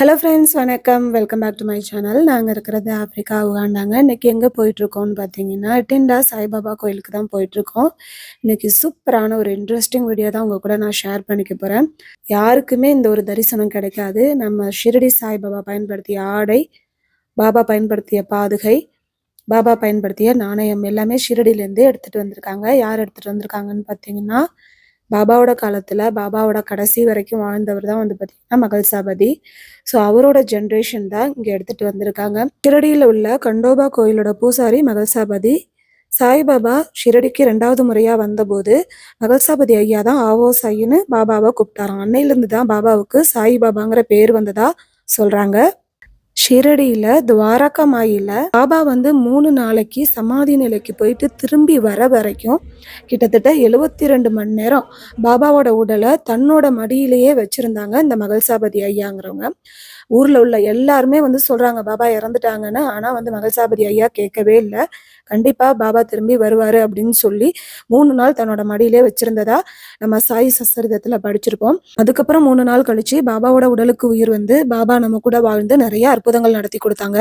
Hello friends வணக்கம். Welcome back to my channel நாங்கள் இருக்கிறது ஆப்ரிக்கா உகாண்டாங்க. இன்னைக்கு எங்கே போயிட்டுருக்கோம்னு பார்த்தீங்கன்னா டிண்டா சாய்பாபா கோயிலுக்கு தான் போயிட்டுருக்கோம். இன்றைக்கி சூப்பரான ஒரு இன்ட்ரெஸ்டிங் வீடியோ தான் உங்கள் கூட நான் ஷேர் பண்ணிக்க போகிறேன் யாருக்குமே இந்த ஒரு தரிசனம் கிடைக்காது. நம்ம ஷிரடி சாய்பாபா பயன்படுத்திய ஆடை பாபா பயன்படுத்திய பாதுகை பாபா பயன்படுத்திய நாணயம் எல்லாமே ஷிரடியிலேருந்து எடுத்துகிட்டு வந்திருக்காங்க. யார் எடுத்துகிட்டு வந்திருக்காங்கன்னு பார்த்தீங்கன்னா பாபாவோட காலத்தில் பாபாவோட கடைசி வரைக்கும் வாழ்ந்தவர் தான் வந்து பார்த்திங்கன்னா மகள்சாபதி ஸோ அவரோட ஜென்ரேஷன் தான் இங்கே எடுத்துகிட்டு வந்திருக்காங்க. ஷிரடியில் உள்ள கண்டோபா கோயிலோட பூசாரி மகள்சாபதி சாய்பாபா ஷிரடிக்கு ரெண்டாவது முறையாக வந்தபோது மகள்சாபதி ஐயா தான் ஆவோ சாயின்னு பாபாவை கூப்பிட்டாராம். அன்னையிலேருந்து தான் பாபாவுக்கு சாய்பாபாங்கிற பேர் வந்ததா சொல்கிறாங்க ஷிரடியில துவாரகமாயில பாபா வந்து மூணு நாளைக்கு சமாதி நிலைக்கு போயிட்டு திரும்பி வர வரைக்கும் கிட்டத்தட்ட எழுபத்தி ரெண்டு மணி நேரம் பாபாவோட உடலை தன்னோட மடியிலேயே வச்சிருந்தாங்க இந்த மகள்சாபதி ஐயாங்கிறவங்க. ஊர்ல உள்ள எல்லாருமே வந்து சொல்றாங்க பாபா இறந்துட்டாங்கன்னு. ஆனா வந்து மகள்சாபதி ஐயா கேட்கவே இல்லை. கண்டிப்பாக பாபா திரும்பி வருவார் அப்படின்னு சொல்லி மூணு நாள் தன்னோட மடியிலே வச்சிருந்ததா நம்ம சாய் சசரிதத்தில் படிச்சிருப்போம். அதுக்கப்புறம் மூணு நாள் கழிச்சு பாபாவோட உடலுக்கு உயிர் வந்து பாபா நம்ம கூட வாழ்ந்து நிறைய அற்புதங்கள் நடத்தி கொடுத்தாங்க.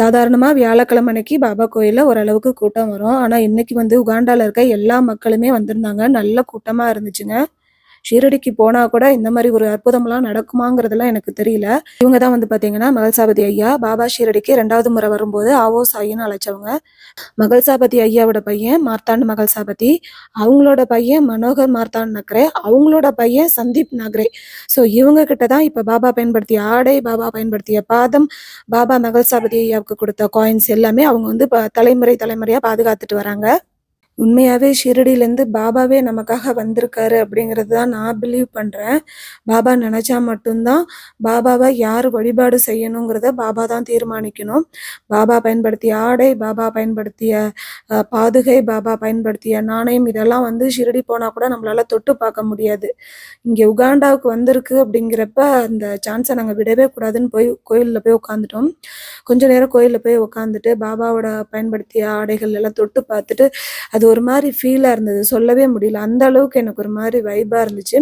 சாதாரணமாக வியாழக்கிழமை அன்னைக்கு பாபா கோயிலில் ஓரளவுக்கு கூட்டம் வரும். ஆனால் இன்னைக்கு வந்து உகாண்டாவில் இருக்க எல்லா மக்களுமே வந்திருந்தாங்க. நல்ல கூட்டமாக இருந்துச்சுங்க. ஷீரடிக்கு போனா கூட இந்த மாதிரி ஒரு அற்புதம்லாம் நடக்குமாங்கிறதெல்லாம் எனக்கு தெரியல. இவங்க தான் வந்து பார்த்தீங்கன்னா மகள்சாபதி ஐயா பாபா ஷீரடிக்கு ரெண்டாவது முறை வரும்போது ஆவோ சாயின்னு அழைச்சவங்க. மகள்சாபதி ஐயாவோட பையன் மார்த்தாண்ட் மகள்சாபதி. அவங்களோட பையன் மனோகர் மார்த்தாண்ட் நக்ரே. அவங்களோட பையன் சந்தீப் நக்ரே. ஸோ இவங்க கிட்ட தான் இப்போ பாபா பயன்படுத்திய ஆடை பாபா பயன்படுத்திய பாதம் பாபா மகள்சாபதி ஐயாவுக்கு கொடுத்த காயின்ஸ் எல்லாமே அவங்க வந்து ப- தலைமுறை தலைமுறையாக பாதுகாத்துட்டு வராங்க. உண்மையாவே ஷிரடியிலேருந்து பாபாவே நமக்காக வந்திருக்காரு அப்படிங்கிறது தான் நான் பிலீவ் பண்ணுறேன் பாபா நினச்சா மட்டும்தான் பாபாவை யார் வழிபாடு செய்யணுங்கிறத பாபா தான் தீர்மானிக்கணும். பாபா பயன்படுத்திய ஆடை பாபா பயன்படுத்திய பாதுகை பாபா பயன்படுத்திய நாணயம் இதெல்லாம் வந்து ஷிரடி போனால் கூட நம்மளால தொட்டு பார்க்க முடியாது. இங்கே உகாண்டாவுக்கு வந்திருக்கு அப்படிங்கிறப்ப அந்த சான்ஸை நாங்கள் விடவே கூடாதுன்னு போய் கோயிலில் போய் உட்காந்துட்டோம் கொஞ்ச நேரம் கோயிலில் போய் உட்காந்துட்டு பாபாவோட பயன்படுத்திய ஆடைகள் எல்லாம் தொட்டு பார்த்துட்டு அது ஒரு மாதிரி ஃபீலாக இருந்தது. சொல்லவே முடியல. அந்த அளவுக்கு எனக்கு ஒரு மாதிரி வைபாக இருந்துச்சு.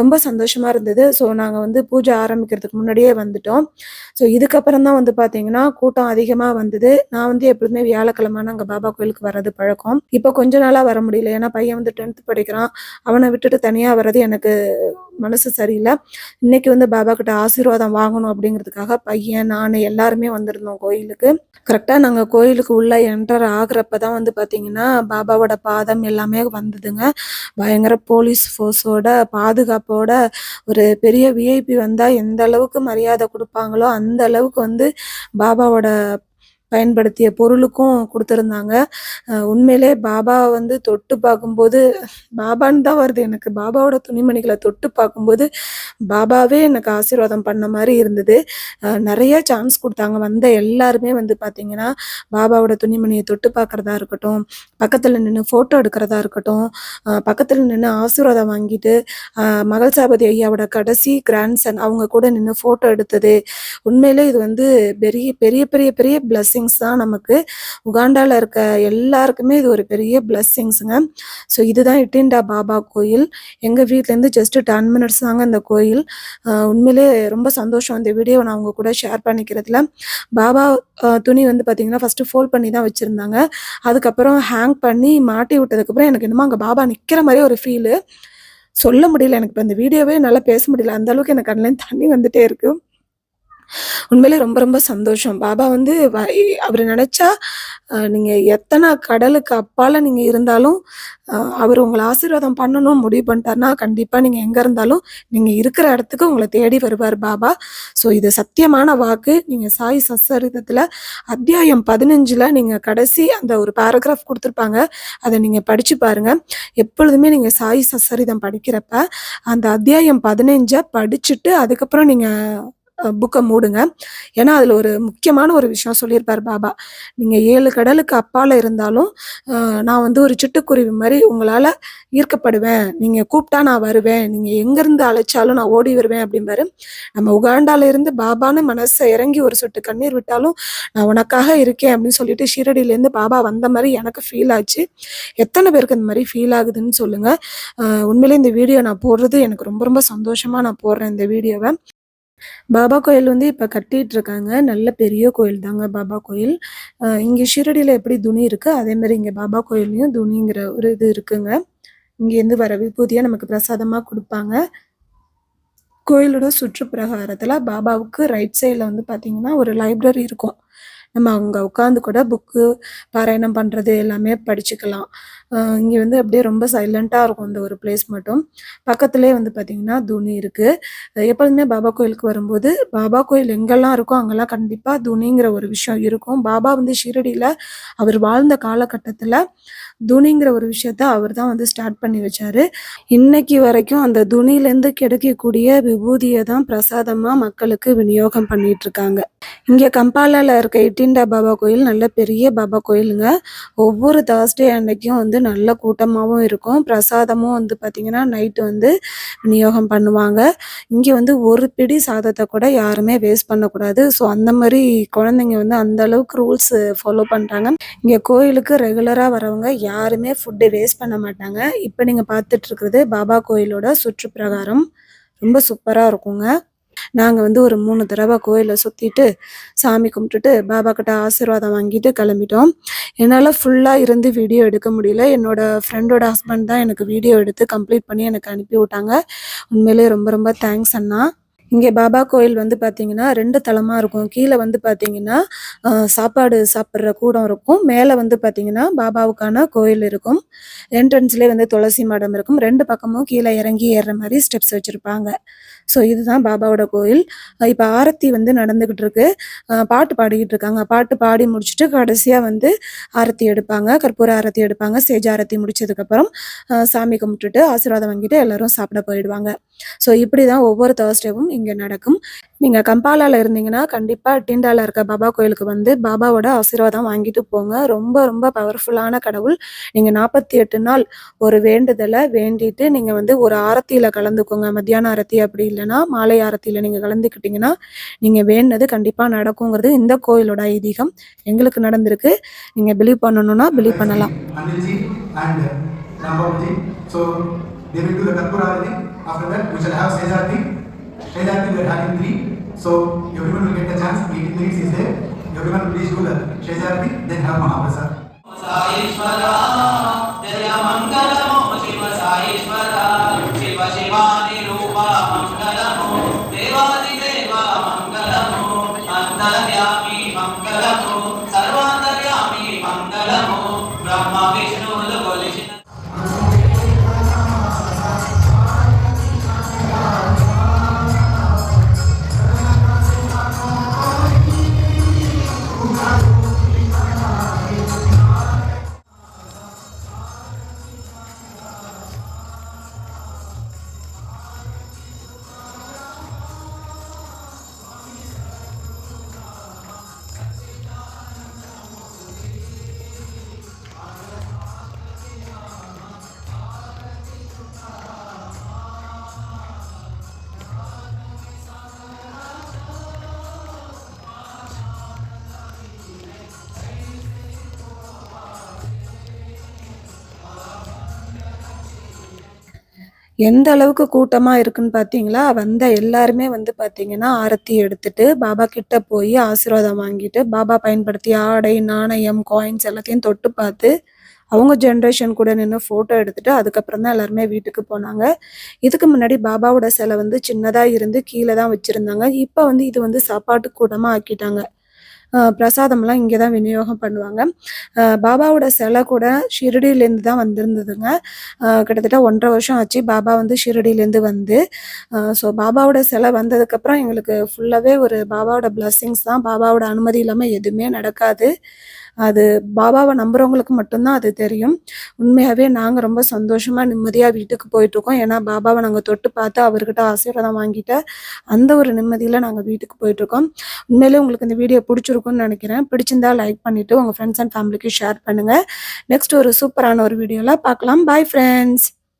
ரொம்ப சந்தோஷமாக இருந்தது. ஸோ நாங்கள் வந்து பூஜை ஆரம்பிக்கிறதுக்கு முன்னாடியே வந்துட்டோம். ஸோ இதுக்கப்புறம் தான் வந்து பார்த்தீங்கன்னா கூட்டம் அதிகமாக வந்தது. நான் வந்து எப்பொழுதுமே வியாழக்கிழமை அங்கே பாபா கோயிலுக்கு வர்றது பழக்கம். இப்போ கொஞ்ச நாளாக வர முடியல. ஏன்னா பையன் வந்து டென்த்து படிக்கிறான். அவனை விட்டுட்டு தனியாக வர்றது எனக்கு மனசு சரியில்லை. இன்னைக்கு வந்து பாபா கிட்ட ஆசீர்வாதம் வாங்கணும் அப்படிங்கிறதுக்காக பையன் நான் எல்லாருமே வந்திருந்தோம் கோயிலுக்கு. கரெக்டாக நாங்கள் கோயிலுக்கு உள்ளே என்டர் ஆகுறப்ப தான் வந்து பார்த்தீங்கன்னா பாபாவோட பாதம் எல்லாமே வந்ததுங்க. பயங்கர போலீஸ் ஃபோர்ஸோட பாதுகாப்போட ஒரு பெரிய விஐபி வந்தால் எந்த அளவுக்கு மரியாதை கொடுப்பாங்களோ அந்த அளவுக்கு வந்து பாபாவோட பயன்படுத்திய பொருளுக்கும் கொடுத்துருந்தாங்க. உண்மையிலே பாபா வந்து தொட்டு பார்க்கும்போது பாபான்னு தான் வருது எனக்கு. பாபாவோட துணிமணிகளை தொட்டு பார்க்கும்போது பாபாவே எனக்கு ஆசீர்வாதம் பண்ண மாதிரி இருந்தது. நிறைய சான்ஸ் கொடுத்தாங்க. வந்த எல்லாருமே வந்து பார்த்தீங்கன்னா பாபாவோட துணிமணியை தொட்டு பார்க்குறதா இருக்கட்டும் பக்கத்தில் நின்று ஃபோட்டோ எடுக்கிறதா இருக்கட்டும் பக்கத்தில் நின்று ஆசீர்வாதம் வாங்கிட்டு மகள் சாபதி ஐயாவோட கடைசி கிராண்ட்சன் அவங்க கூட நின்று ஃபோட்டோ எடுத்தது. உண்மையிலே இது வந்து பெரிய பெரிய பெரிய பெரிய பிளஸ்ஸிங்ஸ் தான் நமக்கு. உகாண்டாவில் இருக்க எல்லாருக்குமே இது ஒரு பெரிய பிளஸ்ஸிங்ஸுங்க ஸோ இதுதான் இட்டின்டா பாபா கோயில். எங்கள் வீட்டிலேருந்து ஜஸ்ட்டு டென் மினிட்ஸ் தாங்க இந்த கோயில். உண்மையிலே ரொம்ப சந்தோஷம். இந்த வீடியோ நான் அவங்க கூட ஷேர் பண்ணிக்கிறதுல. பாபா துணி வந்து பார்த்தீங்கன்னா ஃபஸ்ட்டு ஃபோல்ட் பண்ணி தான் வச்சுருந்தாங்க. அதுக்கப்புறம் ஹேங் பண்ணி மாட்டி விட்டதுக்கப்புறம் எனக்கு இன்னமும் அங்கே பாபா நிற்கிற மாதிரி ஒரு ஃபீலு சொல்ல முடியல எனக்கு. இப்போ இந்த வீடியோவே நல்லா பேச முடியல. அந்த அளவுக்கு எனக்கு கண்ணில் தண்ணி வந்துகிட்டே இருக்குது உண்மையிலே ரொம்ப ரொம்ப சந்தோஷம். பாபா வந்து அவர் நினச்சா நீங்கள் எத்தனை கடலுக்கு அப்பால் நீங்கள் இருந்தாலும் அவர் உங்களை ஆசீர்வாதம் பண்ணணும் முடிவு பண்ணிட்டாருன்னா கண்டிப்பாக நீங்கள் எங்கே இருந்தாலும் நீங்கள் இருக்கிற இடத்துக்கு உங்களை தேடி வருவார் பாபா. ஸோ இது சத்தியமான வாக்கு. நீங்கள் சாய் சச்சரிதத்தில் அத்தியாயம் பதினஞ்சில் நீங்கள் கடைசி அந்த ஒரு பேராகிராஃப் கொடுத்துருப்பாங்க. அதை நீங்கள் படித்து பாருங்கள் எப்பொழுதுமே நீங்கள் சாய் சசரிதம் படிக்கிறப்ப அந்த அத்தியாயம் பதினஞ்சை படிச்சுட்டு அதுக்கப்புறம் நீங்கள் புக்கை மூடுங்க. ஏன்னா அதில் ஒரு முக்கியமான ஒரு விஷயம் சொல்லியிருப்பார் பாபா. நீங்கள் ஏழு கடலுக்கு அப்பால் இருந்தாலும் நான் வந்து ஒரு சிட்டுக்குருவி மாதிரி உங்களால் ஈர்க்கப்படுவேன். நீங்கள் கூப்பிட்டா நான் வருவேன். நீங்கள் எங்கேருந்து அழைச்சாலும் நான் ஓடி வருவேன் அப்படிம்பாரு. நம்ம உகாண்டால இருந்து பாபான்னு மனசை இறங்கி ஒரு சொட்டு கண்ணீர் விட்டாலும் நான் உனக்காக இருக்கேன் அப்படின்னு சொல்லிட்டு ஷீரடியிலேருந்து பாபா வந்த மாதிரி எனக்கு ஃபீல் ஆச்சு. எத்தனை பேருக்கு இந்த மாதிரி ஃபீல் ஆகுதுன்னு சொல்லுங்கள் உண்மையிலே இந்த வீடியோ நான் போடுறது எனக்கு ரொம்ப ரொம்ப சந்தோஷமாக நான் போடுறேன் இந்த வீடியோவை. பாபா கோயில் வந்து இப்போ கட்டிட்டு இருக்காங்க நல்ல பெரிய கோயில் தாங்க பாபா கோயில். அஹ் இங்க எப்படி துணி இருக்கு? அதே மாதிரி இங்க பாபா கோயில்லையும் துணிங்கிற ஒரு இது இருக்குங்க. இங்கேருந்து வர விபூதியாக நமக்கு பிரசாதமா கொடுப்பாங்க. கோயிலோட சுற்றுப்பிரகாரத்தில் பாபாவுக்கு ரைட் சைடில் வந்து பார்த்தீங்கன்னா ஒரு லைப்ரரி இருக்கும். நம்ம அங்கே உட்காந்து கூட புக்கு பாராயணம் பண்ணுறது எல்லாமே படிச்சுக்கலாம். இங்கே வந்து அப்படியே ரொம்ப சைலண்ட்டாக இருக்கும் இந்த ஒரு பிளேஸ் மட்டும். பக்கத்துலேயே வந்து பார்த்திங்கன்னா துணி இருக்குது எப்பொழுதுமே பாபா கோயிலுக்கு வரும்போது பாபா கோயில் எங்கெல்லாம் இருக்கோ அங்கெல்லாம் கண்டிப்பாக துணிங்கிற ஒரு விஷயம் இருக்கும். பாபா வந்து ஷீரடியில் அவர் வாழ்ந்த காலகட்டத்தில் துணிங்கிற ஒரு விஷயத்த அவர் தான் வந்து ஸ்டார்ட் பண்ணி வச்சார். இன்னைக்கு வரைக்கும் அந்த துணியிலேருந்து கிடைக்கக்கூடிய விபூதியை தான் பிரசாதமாக மக்களுக்கு விநியோகம் பண்ணிகிட்ருக்காங்க இங்கே கம்பாலாவில் இருக்க இட்டிண்டா பாபா கோயில் நல்ல பெரிய பாபா கோயிலுங்க. ஒவ்வொரு தேர்ஸ்டே அன்னைக்கும் வந்து நல்ல கூட்டமாகவும் இருக்கும். பிரசாதமும் வந்து பார்த்திங்கன்னா நைட்டு வந்து விநியோகம் பண்ணுவாங்க. இங்கே வந்து ஒரு பிடி சாதத்தை கூட யாருமே வேஸ்ட் பண்ணக்கூடாது. ஸோ அந்த மாதிரி குழந்தைங்க வந்து அந்த அளவுக்கு ரூல்ஸ் ஃபாலோ பண்ணுறாங்க இங்கே கோயிலுக்கு ரெகுலராக வரவங்க யாருமே ஃபுட்டு வேஸ்ட் பண்ண மாட்டாங்க. இப்போ நீங்கள் பார்த்துட்ருக்கிறது பாபா கோயிலோட சுற்றுப்பிரகாரம். ரொம்ப சூப்பராக இருக்குங்க. நாங்கள் வந்து ஒரு மூணு தடவை கோயிலை சுற்றிட்டு சாமி கும்பிட்டுட்டு பாபா கிட்ட ஆசீர்வாதம் வாங்கிட்டு கிளம்பிட்டோம். என்னால் ஃபுல்லாக இருந்து வீடியோ எடுக்க முடியல. என்னோட ஃப்ரெண்டோட ஹஸ்பண்ட் தான் எனக்கு வீடியோ எடுத்து கம்ப்ளீட் பண்ணி எனக்கு அனுப்பி விட்டாங்க. உண்மையிலேயே ரொம்ப ரொம்ப தேங்க்ஸ் அண்ணா. இங்கே பாபா கோயில் வந்து பார்த்தீங்கன்னா ரெண்டு தளமாக இருக்கும். கீழே வந்து பார்த்தீங்கன்னா சாப்பாடு சாப்பிட்ற கூடம் இருக்கும். மேலே வந்து பார்த்தீங்கன்னா பாபாவுக்கான கோயில் இருக்கும். என்ட்ரன்ஸ்லேயே வந்து துளசி மடம் இருக்கும். ரெண்டு பக்கமும் கீழே இறங்கி ஏறுற மாதிரி ஸ்டெப்ஸ் வச்சுருப்பாங்க. ஸோ இதுதான் பாபாவோட கோயில். இப்போ ஆரத்தி வந்து நடந்துக்கிட்டு இருக்கு பாட்டு பாடிக்கிட்டு இருக்காங்க பாட்டு பாடி முடிச்சுட்டு கடைசியாக வந்து ஆரத்தி எடுப்பாங்க. கற்பூர ஆரத்தி எடுப்பாங்க. சேஜ் ஆரத்தி முடிச்சதுக்கப்புறம் சாமி கும்பிட்டுட்டு ஆசீர்வாதம் வாங்கிட்டு எல்லாரும் சாப்பிட போயிடுவாங்க. ஸோ இப்படி தான் ஒவ்வொரு தேர்ஸ்டேவும் இங்கே நடக்கும். நீங்கள் கம்பாலாவில் இருந்தீங்கன்னா கண்டிப்பாக டிண்டாவில் இருக்க பாபா கோயிலுக்கு வந்து பாபாவோட ஆசீர்வாதம் வாங்கிட்டு போங்க. ரொம்ப ரொம்ப பவர்ஃபுல்லான கடவுள். நீங்கள் நாற்பத்தி எட்டு நாள் ஒரு வேண்டுதலை வேண்டிட்டு நீங்கள் வந்து ஒரு ஆரத்தியில் கலந்துக்கோங்க. மத்தியான ஆரத்தி அப்படி இல்லைன்னா மாலை ஆரத்தியில் நீங்கள் கலந்துக்கிட்டீங்கன்னா நீங்கள் வேண்டினது கண்டிப்பாக நடக்குங்கிறது இந்த கோயிலோட ஐதீகம். எங்களுக்கு நடந்திருக்கு. நீங்கள் பிலீவ் பண்ணணும்னா பிலீவ் பண்ணலாம். So they will do the Karpurarati. After that, we shall have Sejati. We are having three. So everyone will get a chance. 18 minutes is there. Everyone please do the Sejati, then have Mahaprasad. సాయేశ్వర జయ எந்த அளவுக்கு கூட்டமாக இருக்குன்னு பார்த்தீங்களா? வந்த எல்லாருமே வந்து பார்த்தீங்கன்னா, ஆரத்தி எடுத்துட்டு, பாபா கிட்ட போய் ஆசீர்வாதம் வாங்கிட்டு, பாபா பயன்படுத்திய ஆடை, நாணயம், காயின்ஸ் எல்லாத்தையும் தொட்டு பார்த்து, அவங்க ஜென்ரேஷன் கூட நின்று ஃபோட்டோ எடுத்துட்டு, அதுக்கப்புறம் தான் எல்லாருமே வீட்டுக்கு போனாங்க. இதுக்கு முன்னாடி பாபாவோட சிலை வந்து சின்னதாக இருந்து கீழே தான் வச்சுருந்தாங்க இப்போ வந்து இது வந்து சாப்பாட்டு கூட்டமாக ஆக்கிட்டாங்க. பிரசாதம்லாம் இங்கே தான் விநியோகம் பண்ணுவாங்க. பாபாவோட சிலை கூட ஷிரடியிலேருந்து தான் வந்திருந்ததுங்க. கிட்டத்தட்ட 1 1/2 வருஷம் ஆச்சு பாபா வந்து ஷிரடியிலேருந்து வந்து. ஸோ பாபாவோட சிலை வந்ததுக்கப்புறம் எங்களுக்கு ஃபுல்லாகவே ஒரு பாபாவோட பிளஸ்ஸிங்ஸ் தான். பாபாவோட அனுமதி இல்லாமல் எதுவுமே நடக்காது. அது பாபாவை நம்புறவங்களுக்கு மட்டும்தான் அது தெரியும். உண்மையாகவே நாங்கள் ரொம்ப சந்தோஷமாக நிம்மதியாக வீட்டுக்கு போயிட்டுருக்கோம். ஏன்னா பாபாவை நாங்கள் தொட்டு பார்த்து அவர்கிட்ட ஆசீர்வாதம் வாங்கிட்டு அந்த ஒரு நிம்மதியில் நாங்கள் வீட்டுக்கு போயிட்டுருக்கோம். உண்மையிலே உங்களுக்கு இந்த வீடியோ பிடிச்சிருக்கும்னு நினைக்கிறேன். பிடிச்சிருந்தா லைக் பண்ணிவிட்டு உங்கள் ஃப்ரெண்ட்ஸ் அண்ட் ஃபேமிலிக்கு ஷேர் பண்ணுங்கள் நெக்ஸ்ட் ஒரு சூப்பரான ஒரு வீடியோவில் பார்க்கலாம். Bye friends